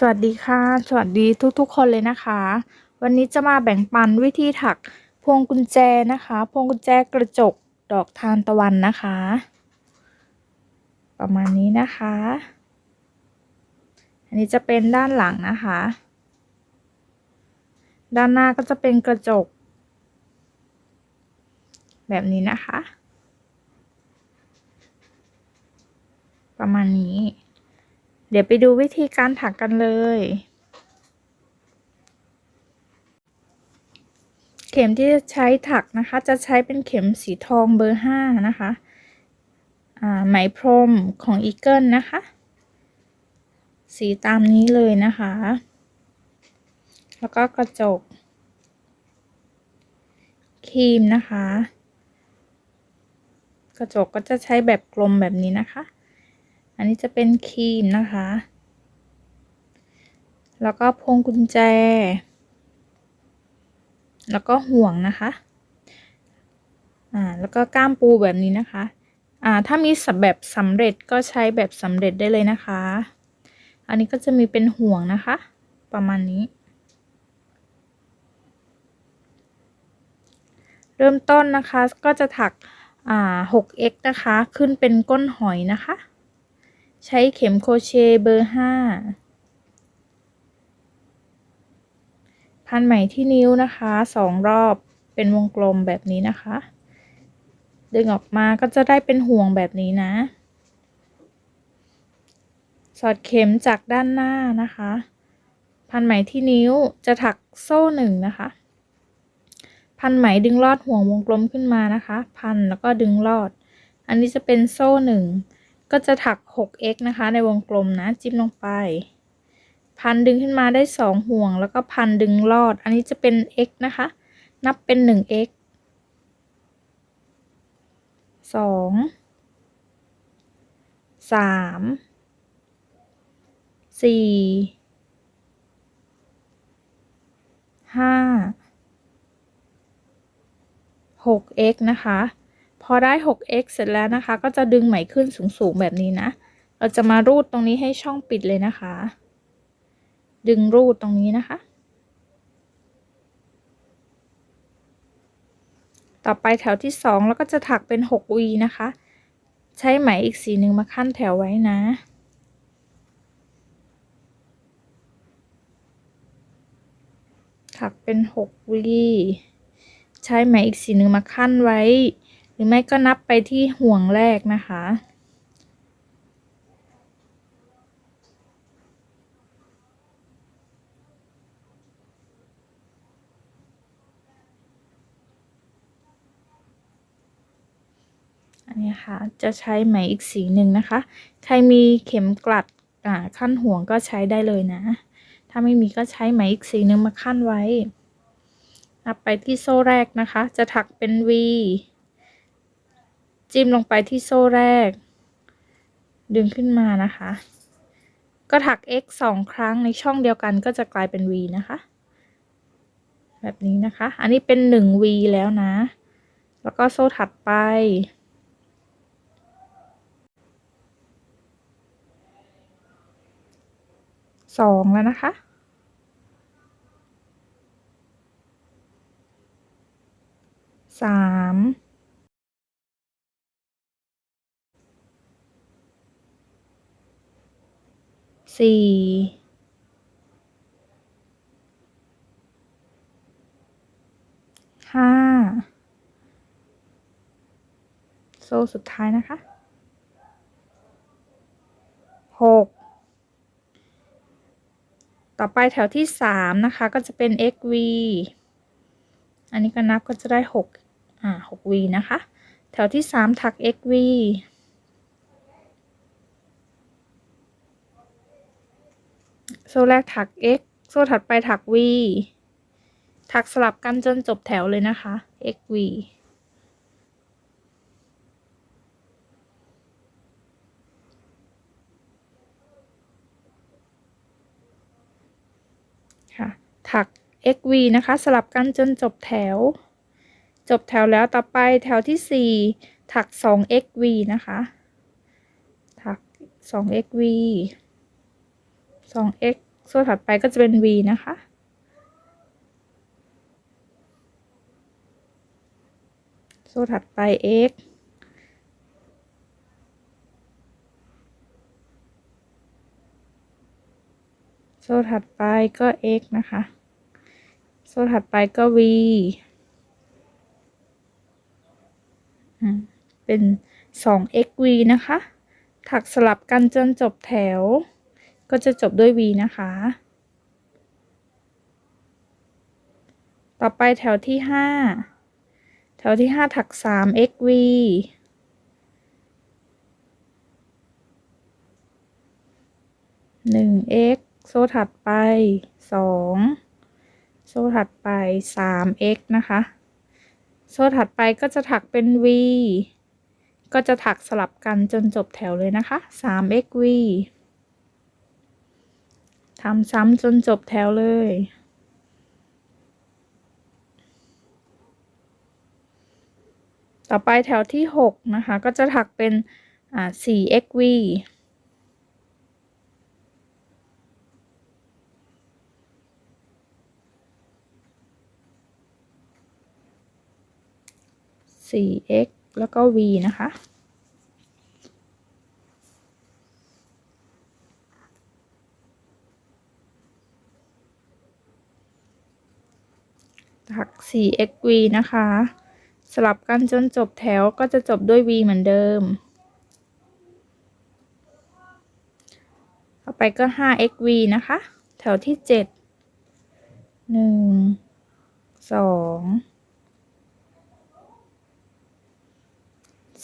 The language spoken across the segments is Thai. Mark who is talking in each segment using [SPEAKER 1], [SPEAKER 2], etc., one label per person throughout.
[SPEAKER 1] สวัสดีค่ะ สวัสดีทุกๆ คนเลยนะคะ วันนี้จะมาแบ่งปันวิธีถักพวงกุญแจนะคะ พวงกุญแจกระจกดอกทานตะวันนะคะ ประมาณนี้นะคะ อันนี้จะเป็นด้านหลังนะคะ ด้านหน้าก็จะเป็นกระจก แบบนี้นะคะ ประมาณนี้ เดี๋ยวไปดูวิธีการถักกันเลย เข็มที่จะใช้ถักนะคะ จะใช้เป็นเข็มสีทองเบอร์ห้านะคะไหมพรมของอีเกิลนะคะ สีตามนี้เลยนะคะ แล้วก็กระจก ครีมนะคะ กระจกก็จะใช้แบบกลมแบบนี้นะคะ อันนี้จะเป็นครีมนะคะ แล้วก็พวงกุญแจ แล้วก็ห่วงนะคะ อ่า แล้วก็ก้ามปูแบบนี้นะคะ อ่า ถ้ามีสแบบสำเร็จก็ใช้แบบสำเร็จได้เลยนะคะ อันนี้ก็จะมีเป็นห่วงนะคะ ประมาณนี้ เริ่มต้นนะคะก็จะถัก อ่า 6x นะคะ ขึ้นเป็นก้นหอยนะคะ ใช้เข็มโครเชต์เบอร์ห้าพันไหมที่นิ้วนะคะสองรอบเป็นวงกลมแบบนี้นะคะ ดึงออกมาก็จะได้เป็นห่วงแบบนี้นะ สอดเข็มจากด้านหน้านะคะ พันไหมที่นิ้วจะถักโซ่หนึ่งนะคะ พันไหมดึงลอดห่วงวงกลมขึ้นมานะคะ พันแล้วก็ดึงลอด อันนี้จะเป็นโซ่หนึ่ง ก็จะถัก 6x นะคะ ในวงกลมนะ จิ้มลงไป พันดึงขึ้นมาได้ 2 ห่วง แล้วก็พันดึงลอด อันนี้จะเป็น x นะคะ นับเป็น 1x 2 3 4 5 6x นะคะ อได้ 6x เสร็จแล้วนะคะ ก็จะดึงไหมขึ้นสูงๆแบบนี้นะ เราจะมารูดตรงนี้ให้ช่องปิดเลยนะคะ ดึงรูดตรงนี้นะคะ ต่อไปแถวที่ 2 แล้วก็จะถักเป็น 6V นะคะ ใช้ไหมอีกสีหนึ่งมาขั้นแถวไว้นะถักเป็น 6V ใช้ไหมอีกสีหนึ่งมาขั้นไว้ รือไม่ก็นับไปที่ห่วงแรกนะคะ อันนี้ค่ะ จะใช้ไหมอีกสีหนึ่งนะคะ ใครมีเข็มกลัดขั้นห่วงก็ใช้ได้เลยนะ ถ้าไม่มีก็ใช้ไหมอีกสีหนึ่งมาขั้นไว้ นับไปที่โซ่แรกนะคะ จะถักเป็น V จิ้มลงไปที่โซ่แรก ดึงขึ้นมานะคะ ก็ถัก x สองครั้งในช่องเดียวกันก็จะกลายเป็น v นะคะ แบบนี้นะคะ อันนี้เป็น 1v แล้วนะ แล้วก็โซ่ถัดไป สองแล้วนะคะสาม สี่ห้าโซ่สุดท้ายนะคะหกต่อไปแถวที่สามนะคะ ก็จะเป็น xv อันนี้ก็นับก็จะได้หกอ่าหก v นะคะ แถวที่สามถัก xv โซ่แรกถัก x โซ่ถัดไปถัก v ถักสลับกันจนจบแถวเลยนะคะ x v ค่ะถัก x v นะคะ สลับกันจนจบแถว จบแถวแล้วต่อไปแถวที่ 4 ถัก 2 x v นะคะ ถัก 2 x v 2x โซ่ถัดไปก็จะเป็น V นะคะ โซ่ถัดไป x โซ่ถัดไปก็ x นะคะ โซ่ถัดไปก็ v อืเป็น 2xv นะคะ ถักสลับกันจนจบแถว ก็จะจบด้วย v นะคะ ต่อไปแถวที่ 5 แถวที่ 5 ถัก 3xv 1 x โซ่ถัดไป 2 โซ่ถัดไป 3x นะคะ โซ่ถัดไปก็จะถักเป็น v ก็จะถักสลับกันจนจบแถวเลยนะคะ 3xv ทำซ้ำจนจบแถวเลย ต่อไปแถวที่ 6 นะคะ ก็จะถักเป็น อ่า 4xv 4x แล้วก็ v นะคะ ถัก 4xv นะคะ สลับกันจนจบแถวก็จะจบด้วย v เหมือนเดิม ต่อไปก็ 5xv นะคะ แถวที่ 7 1 2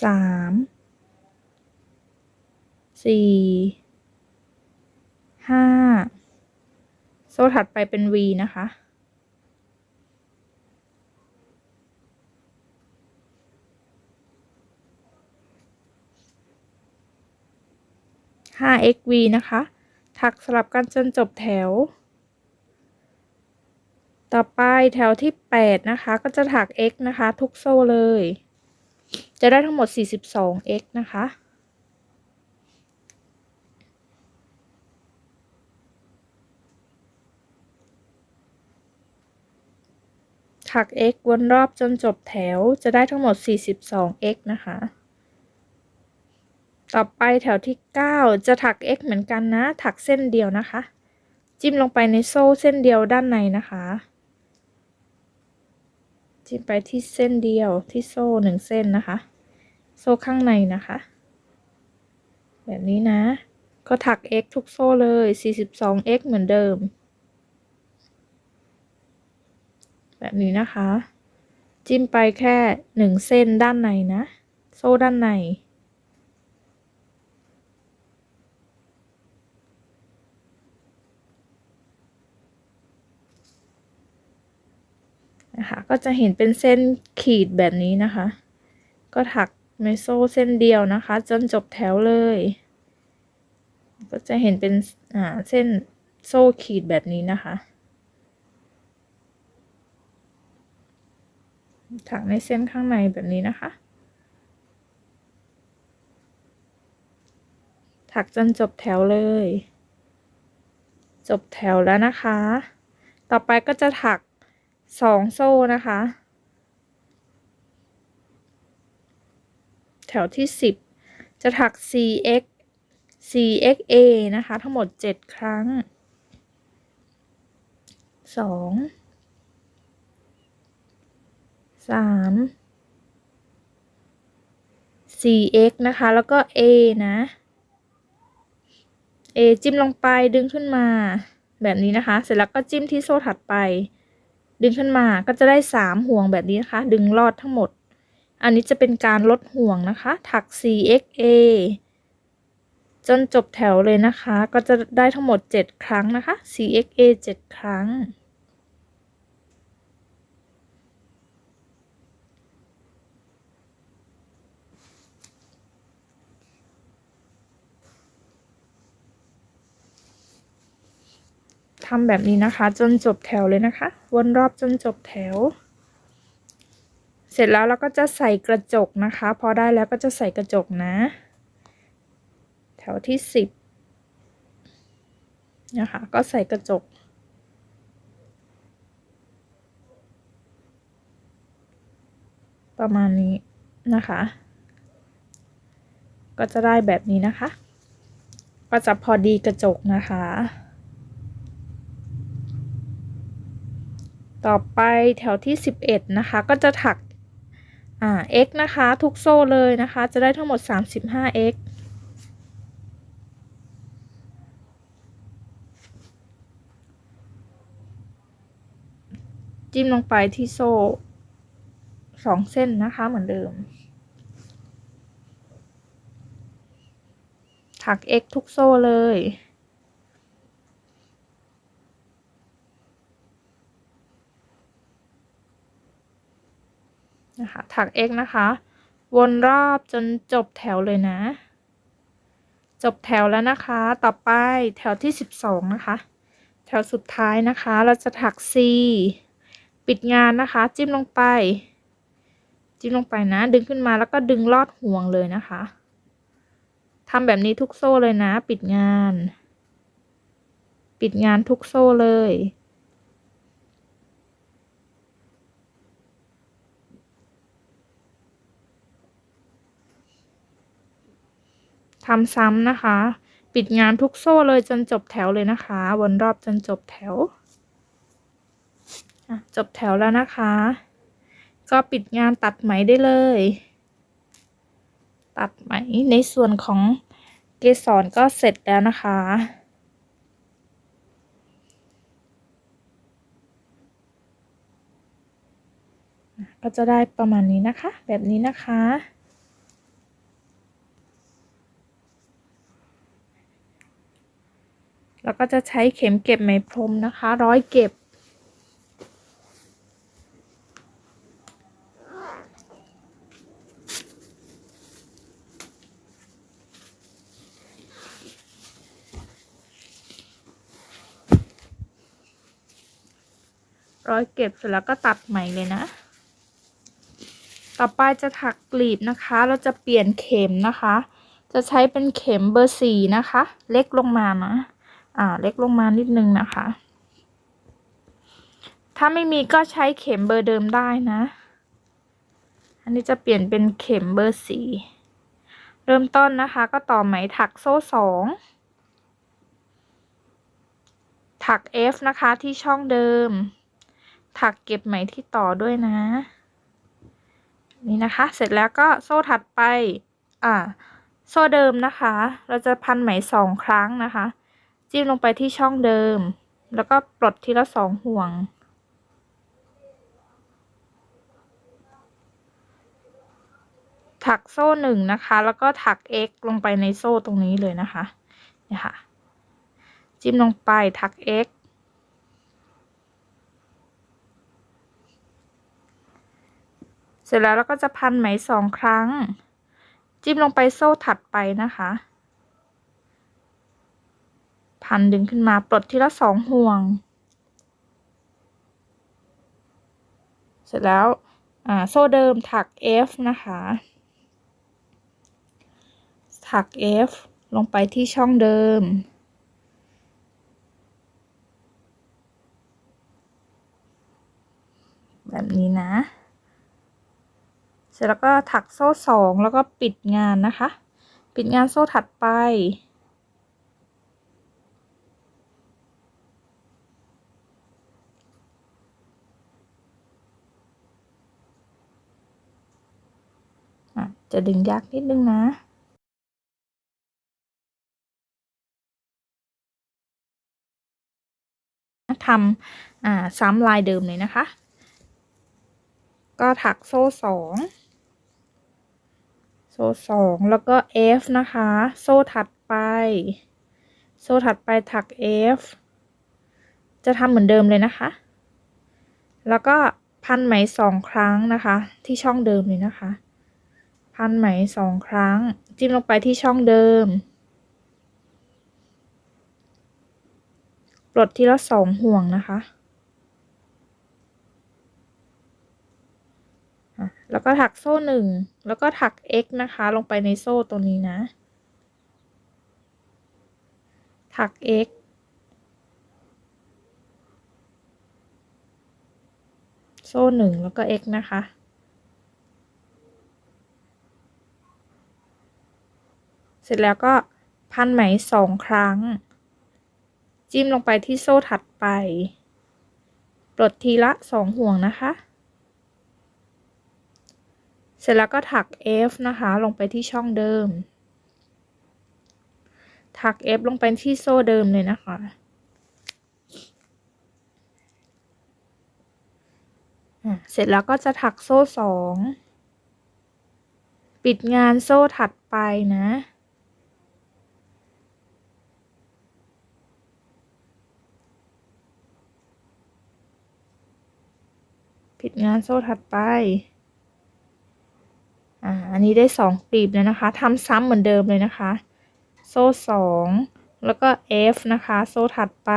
[SPEAKER 1] สามสี่ห้าโซ่ถัดไปเป็น V นะคะ ห้า xv นะคะ ถักสลับกันจนจบแถว ต่อไปแถวที่ 8 นะคะ ก็จะถัก x นะคะ ทุกโซ่เลย จะได้ทั้งหมด 42x นะคะถัก x วนรอบจนจบแถวจะได้ทั้งหมด 42x นะคะ ต่อไปแถวที่ 9 จะถัก x เหมือนกันนะ ถักเส้นเดียวนะคะ จิ้มลงไปในโซ่เส้นเดียวด้านในนะคะ จิ้มไปที่เส้นเดียวที่โซ่หนึ่งเส้นนะคะ โซ่ข้างในนะคะ แบบนี้นะ ก็ถัก x ทุกโซ่เลย 42x เหมือนเดิม แบบนี้นะคะ จิ้มไปแค่หนึ่งเส้นด้านในนะ โซ่ด้านใน นะคะก็จะเห็นเป็นเส้นขีดแบบนี้นะคะ ก็ถักในโซ่เส้นเดียวนะคะ จนจบแถวเลย ก็จะเห็นเป็นอ่าเส้นโซ่ขีดแบบนี้นะคะ ถักในเส้นข้างในแบบนี้นะคะ ถักจนจบแถวเลย จบแถวแล้วนะคะ ต่อไปก็จะถัก สองโซ่นะคะ แถวที่สิบจะถัก cx cxa นะคะ ทั้งหมดเจ็ดครั้งสองสาม cx นะคะ แล้วก็ a นะ a จิ้มลงไปดึงขึ้นมาแบบนี้นะคะ เสร็จแล้วก็จิ้มที่โซ่ถัดไป ดึงขึ้นมาก็จะได้สามห่วงแบบนี้นะคะ ดึงลอดทั้งหมด อันนี้จะเป็นการลดห่วงนะคะ ถัก cxa จนจบแถวเลยนะคะ ก็จะได้ทั้งหมด 7 ครั้งนะคะ cxa 7 ครั้ง ทำแบบนี้นะคะ จนจบแถวเลยนะคะ วนรอบจนจบแถว เสร็จแล้วเราก็จะใส่กระจกนะคะ พอได้แล้วก็จะใส่กระจกนะ แถวที่สิบนะคะก็ใส่กระจก ประมาณนี้นะคะ ก็จะได้แบบนี้นะคะ ก็จะพอดีกระจกนะคะ ต่อไปแถวที่ 11 นะคะ ก็จะถักอ่า x นะคะ ทุกโซ่เลยนะคะ จะได้ทั้งหมด 35 x จิ้มลงไปที่โซ่สองเส้นนะคะเหมือนเดิม ถัก x ทุกโซ่เลย นะคะถัก x นะคะ วนรอบจนจบแถวเลยนะ จบแถวแล้วนะคะ ต่อไปแถวที่ 12 นะคะ แถวสุดท้ายนะคะ เราจะถัก c ปิดงานนะคะ จิ้มลงไป จิ้มลงไปนะ ดึงขึ้นมาแล้วก็ดึงลอดห่วงเลยนะคะทำแบบนี้ทุกโซ่เลยนะ ปิดงาน ปิดงานทุกโซ่เลย ทำซ้ำนะคะ ปิดงานทุกโซ่เลยจนจบแถวเลยนะคะ วนรอบจนจบแถว จบแถวแล้วนะคะ ก็ปิดงานตัดไหมได้เลย ตัดไหมในส่วนของเกสรก็เสร็จแล้วนะคะก็จะได้ประมาณนี้นะคะ แบบนี้นะคะ แล้วก็จะใช้เข็มเก็บไหมพรมนะคะ ร้อยเก็บ ร้อยเก็บเสร็จแล้วก็ตัดใหม่เลยนะ ต่อไปจะถักกลีบนะคะ เราจะเปลี่ยนเข็มนะคะ จะใช้เป็นเข็มเบอร์สี่นะคะ เล็กลงมานะ อ่าเล็กลงมานิดนึงนะคะ ถ้าไม่มีก็ใช้เข็มเบอร์เดิมได้นะ อันนี้จะเปลี่ยนเป็นเข็มเบอร์สีเริ่มต้นนะคะ ก็ต่อไหมถักโซ่สองถัก F นะคะที่ช่องเดิม ถักเก็บไหมที่ต่อด้วยนะ นี่นะคะ เสร็จแล้วก็โซ่ถัดไป อ่า โซ่เดิมนะคะ เราจะพันไหมสองครั้งนะคะ จิ้มลงไปที่ช่องเดิม แล้วก็ปลดทีละสองห่วง ถักโซ่หนึ่งนะคะ แล้วก็ถัก x ลงไปในโซ่ตรงนี้เลยนะคะ เนี่ยค่ะ จิ้มลงไปถัก x เสร็จแล้วเราก็จะพันไหมสองครั้ง จิ้มลงไปโซ่ถัดไปนะคะ พันดึงขึ้นมาปลดทีละสองห่วง เสร็จแล้วโซ่เดิมถัก F นะคะ ถัก F ลงไปที่ช่องเดิม แบบนี้นะ เสร็จแล้วก็ถักโซ่สองแล้วก็ปิดงานนะคะ ปิดงานโซ่ถัดไป จะดึงยากนิดนึงนะทำซ้ำลายเดิมเลยนะคะ ก็ถักโซ่สองโซ่สองแล้วก็ F นะคะ โซ่ถัดไป โซ่ถัดไปถัก F จะทำเหมือนเดิมเลยนะคะ แล้วก็พันไหมสองครั้งนะคะ ที่ช่องเดิมเลยนะคะ พันไหมสองครั้ง จิ้มลงไปที่ช่องเดิมปลดทีละสองห่วงนะคะ แล้วก็ถักโซ่หนึ่ง แล้วก็ถัก x นะคะ ลงไปในโซ่ตัวนี้นะ ถัก x โซ่หนึ่งแล้วก็ x นะคะ เสร็จแล้วก็พันไหมสองครั้ง จิ้มลงไปที่โซ่ถัดไป ปลดทีละสองห่วงนะคะ เสร็จแล้วก็ถัก F นะคะ ลงไปที่ช่องเดิม ถัก F ลงไปที่โซ่เดิมเลยนะคะเสร็จแล้วก็จะถักโซ่สอง ปิดงานโซ่ถัดไปนะ ปิดงานโซ่ถัดไป อ่า อันนี้ได้สองกลีบเลยนะคะทำซ้ำเหมือนเดิมเลยนะคะ โซ่สองแล้วก็ F นะคะ โซ่ถัดไป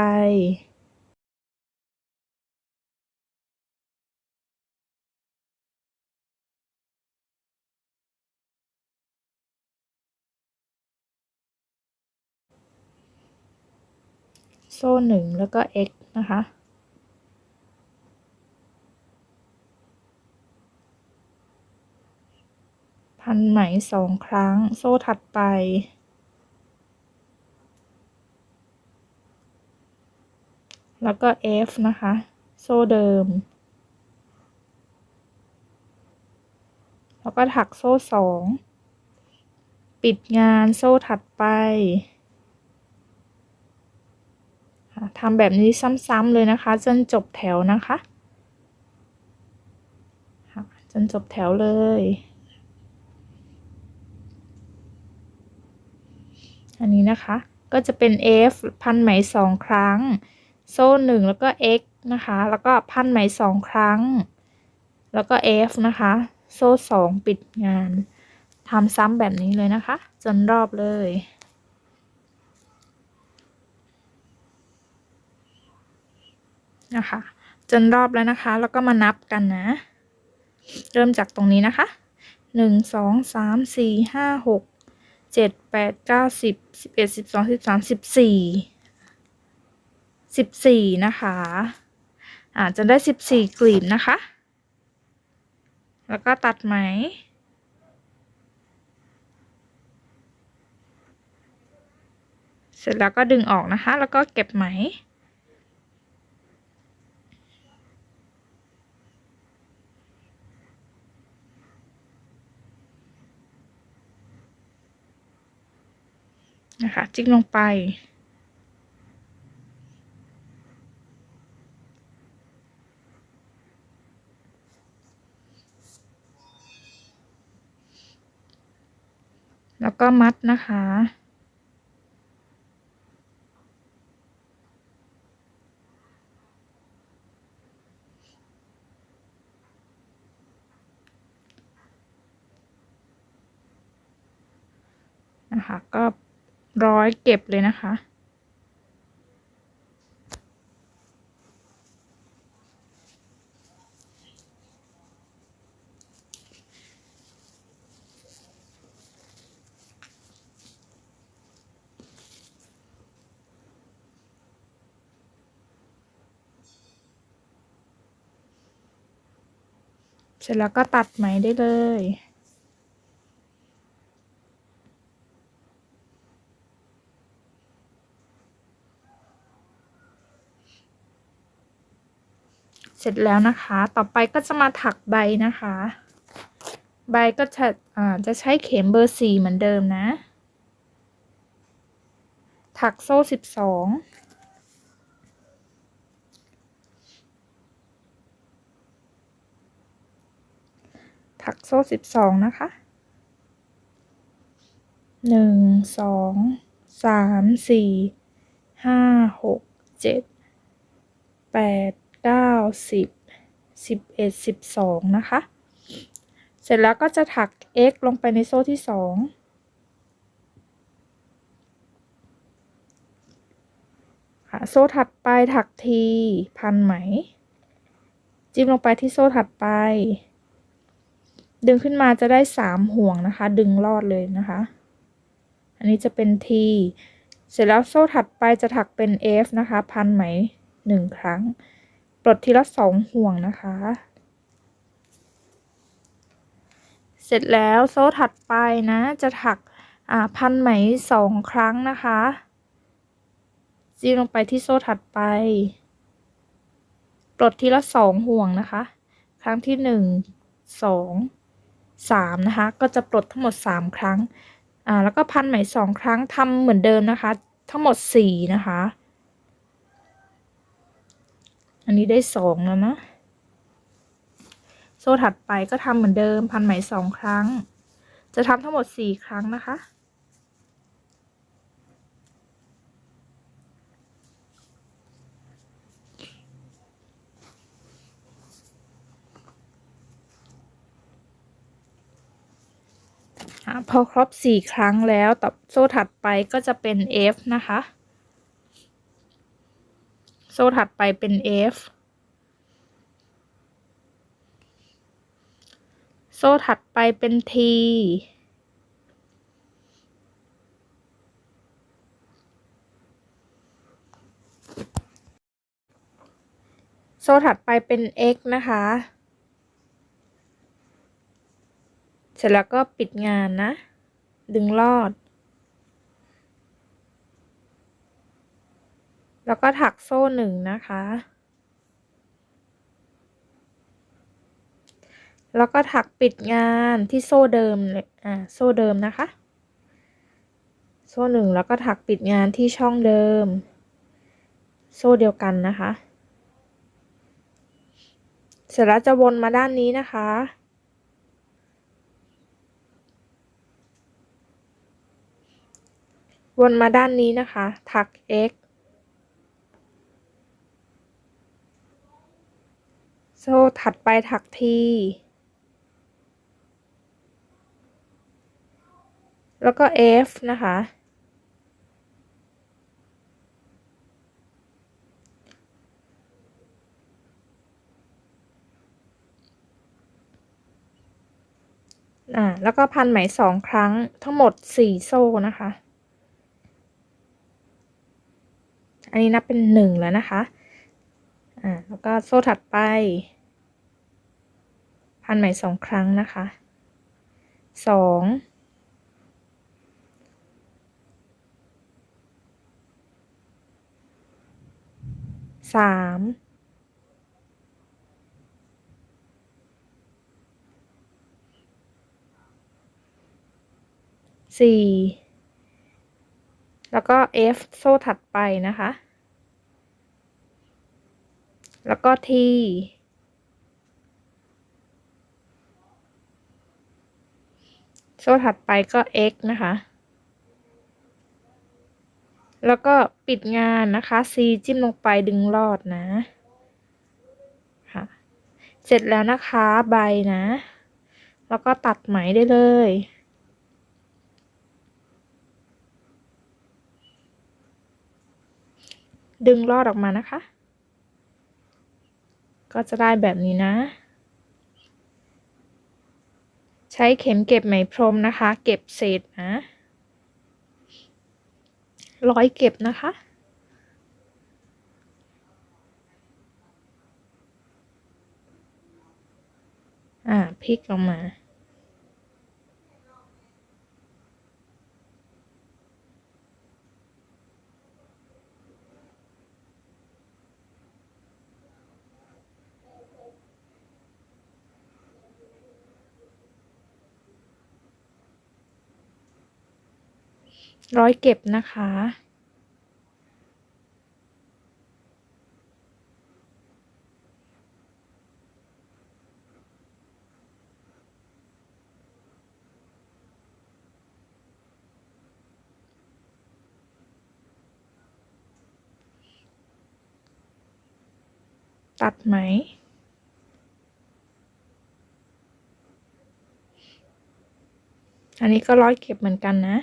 [SPEAKER 1] โซ่หนึ่งแล้วก็ x นะคะ พันไหมสองครั้ง โซ่ถัดไป แล้วก็ F นะคะ โซ่เดิม แล้วก็ถักโซ่สอง ปิดงานโซ่ถัดไปทำแบบนี้ซ้ำๆเลยนะคะ จนจบแถวนะคะ จนจบแถวเลย อันนี้นะคะ ก็จะเป็น F พันไหมสองครั้ง โซ่หนึ่งแล้วก็ X นะคะ แล้วก็พันไหมสองครั้ง แล้วก็ F นะคะ โซ่สองปิดงานทำซ้ำแบบนี้เลยนะคะ จนรอบเลยนะคะ จนรอบแล้วนะคะ แล้วก็มานับกันนะ เริ่มจากตรงนี้นะคะหนึ่งสองสามสี่ห้าหก เจ็ดแปดเก้าสิบสิบเอ็ดสิบสองสิบสามสิบสี่สิบสี่นะคะอ่าจะได้สิบสี่กลีบนะคะ แล้วก็ตัดไหม เสร็จแล้วก็ดึงออกนะคะ แล้วก็เก็บไหม นะคะ จิ้มลงไป แล้วก็มัดนะคะนะคะก็ ร้อยเก็บเลยนะคะ เสร็จแล้วก็ตัดไหมได้เลย ร็จแล้วนะคะ ต่อไปก็จะมาถักใบนะคะ ใบก็จะอ่าจะใช้เข็มเบอร์สี่เหมือนเดิมนะ ถักโซ่สิบสองถักโซ่สิบสองนะคะหนึ่งสองสามสี่ห้าหกเจ็ดแปด เก้าสิบสิบเอ็ดสิบสองนะคะ เสร็จแล้วก็จะถัก x ลงไปในโซ่ที่สองค่ะโซ่ถัดไปถักทีพันไหม จิ้มลงไปที่โซ่ถัดไป ดึงขึ้นมาจะได้สามห่วงนะคะ ดึงลอดเลยนะคะ อันนี้จะเป็นทีเสร็จแล้วโซ่ถัดไปจะถักเป็น F นะคะ พันไหมหนึ่งครั้ง ปลดทีละสองห่วงนะคะ เสร็จแล้วโซ่ถัดไปนะ จะถักพันไหมสองครั้งนะคะจี้ลงไปที่โซ่ถัดไป ปลดทีละสองห่วงนะคะ ครั้งที่หนึ่งสองสามนะคะ ก็จะปลดทั้งหมดสามครั้งแล้วก็พันไหมสองครั้งทำเหมือนเดิมนะคะ ทั้งหมดสี่นะคะ อันนี้ได้สองแล้วนะ โซ่ถัดไปก็ทำเหมือนเดิมพันไหมสองครั้ง จะทำทั้งหมดสี่ครั้งนะคะพอครบสี่ครั้งแล้วต่อโซ่ถัดไปก็จะเป็น F นะคะ โซ่ถัดไปเป็น F โซ่ถัดไปเป็น T โซ่ถัดไปเป็น X นะคะ เสร็จแล้วก็ปิดงานนะ ดึงลอด แล้วก็ถักโซ่หนึ่งนะคะ แล้วก็ถักปิดงานที่โซ่เดิมเลยอ่าโซ่เดิมนะคะ โซ่หนึ่งแล้วก็ถักปิดงานที่ช่องเดิม โซ่เดียวกันนะคะ เสร็จแล้วจะวนมาด้านนี้นะคะวนมาด้านนี้นะคะ ถัก x โซ่ถัดไปถัก t แล้วก็ f นะคะ อ่า แล้วก็พันไหมสองครั้งทั้งหมดสี่โซ่นะคะ อันนี้นับเป็นหนึ่งแล้วนะคะ อ่า แล้วก็โซ่ถัดไป พันไหม่สองครั้งนะคะสองสามสี่แล้วก็ F โซ่ถัดไปนะคะ แล้วก็ T ซ่ถัดไปก็ X นะคะ แล้วก็ปิดงานนะคะ C จิ้มลงไปดึงลอดนะค่ะเสร็จแล้วนะคะใบนะ แล้วก็ตัดไหมได้เลยดึงลอดออกมานะคะ ก็จะได้แบบนี้นะ ใช้เข็มเก็บไหมพรมนะคะ เก็บเศษนะร้อยเก็บนะคะ อ่าพลิกลงมา ร้อยเก็บนะคะ ตัดไหมอันนี้ก็ร้อยเก็บเหมือนกันนะ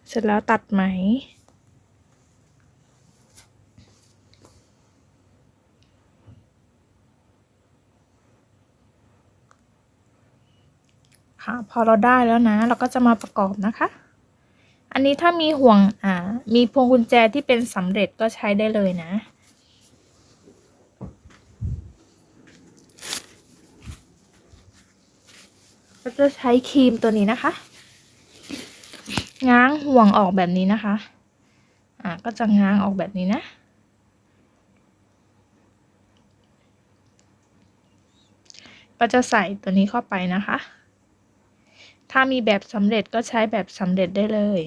[SPEAKER 1] อ เสร็จแล้วตัดไหม ค่ะ พอเราได้แล้วนะ เราก็จะมาประกอบนะคะ อันนี้ถ้ามีห่วงอ่า มีพวงกุญแจที่เป็นสำเร็จก็ใช้ได้เลยนะก็จะใช้ครีมตัวนี้นะคะ ง้างห่วงออกแบบนี้นะคะ อ่าก็จะง้างออกแบบนี้นะ ก็จะใส่ตัวนี้เข้าไปนะคะ ถ้ามีแบบสำเร็จก็ใช้แบบสำเร็จได้เลย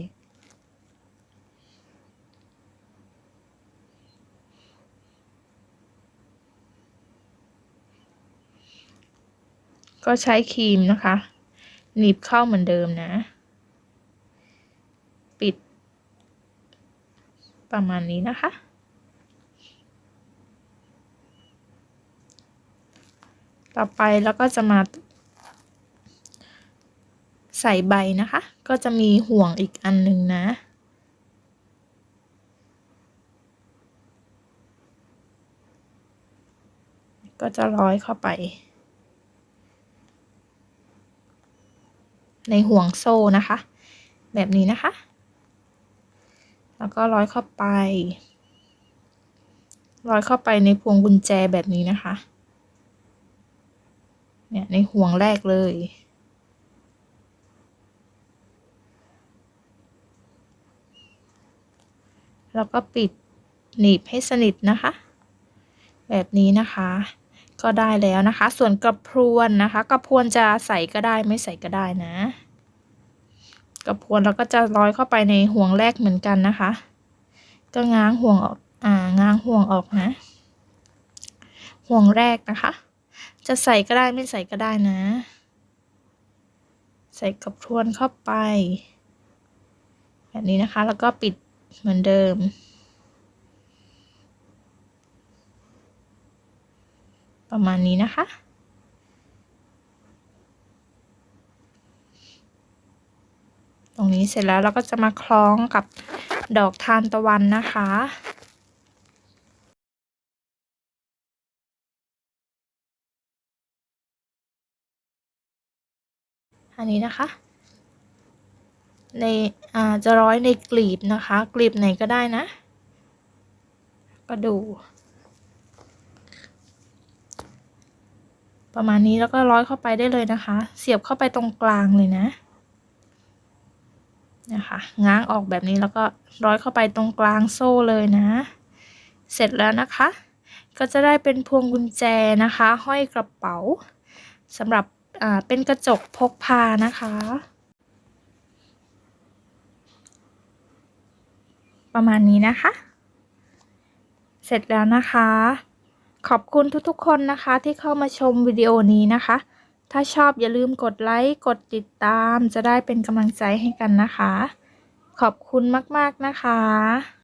[SPEAKER 1] ก็ใช้ครีมนะคะ หนีบเข้าเหมือนเดิมนะ ปิด ประมาณนี้นะคะ ต่อไปแล้วก็จะมา ใส่ใบนะคะ ก็จะมีห่วงอีกอันหนึ่งนะก็จะร้อยเข้าไป ในห่วงโซ่นะคะ แบบนี้นะคะ แล้วก็ร้อยเข้าไป ร้อยเข้าไปในพวงกุญแจแบบนี้นะคะ เนี่ยในห่วงแรกเลย แล้วก็ปิดหนีบให้สนิทนะคะ แบบนี้นะคะ ก็ได้แล้วนะคะ ส่วนกระพรวนนะคะ กระพรวนจะใส่ก็ได้ไม่ใส่ก็ได้นะ กระพวนเราก็จะร้อยเข้าไปในห่วงแรกเหมือนกันนะคะ ก็ง้างห่วงออกอ่าง้างห่วงออกนะ ห่วงแรกนะคะ จะใส่ก็ได้ไม่ใส่ก็ได้นะ ใส่กระพรวนเข้าไป แบบนี้นะคะแล้วก็ปิดเหมือนเดิม ประมาณนี้นะคะ ตรงนี้เสร็จแล้วเราก็จะมาคล้องกับดอกทานตะวันนะคะ อันนี้นะคะ ในอ่าจะร้อยในกลีบนะคะ กลีบไหนก็ได้นะ ก็ดู ประมาณนี้แล้วก็ร้อยเข้าไปได้เลยนะคะ เสียบเข้าไปตรงกลางเลยนะ นะคะง้างออกแบบนี้แล้วก็ร้อยเข้าไปตรงกลางโซ่เลยนะ เสร็จแล้วนะคะ ก็จะได้เป็นพวงกุญแจนะคะ ห้อยกระเป๋าสำหรับเป็นกระจกพกพานะคะ ประมาณนี้นะคะ เสร็จแล้วนะคะ ขอบคุณทุกๆคนนะคะที่เข้ามาชมวิดีโอนี้นะคะ ถ้าชอบอย่าลืมกดไลค์ กดติดตามจะได้เป็นกำลังใจให้กันนะคะ ขอบคุณมาก ๆ นะคะ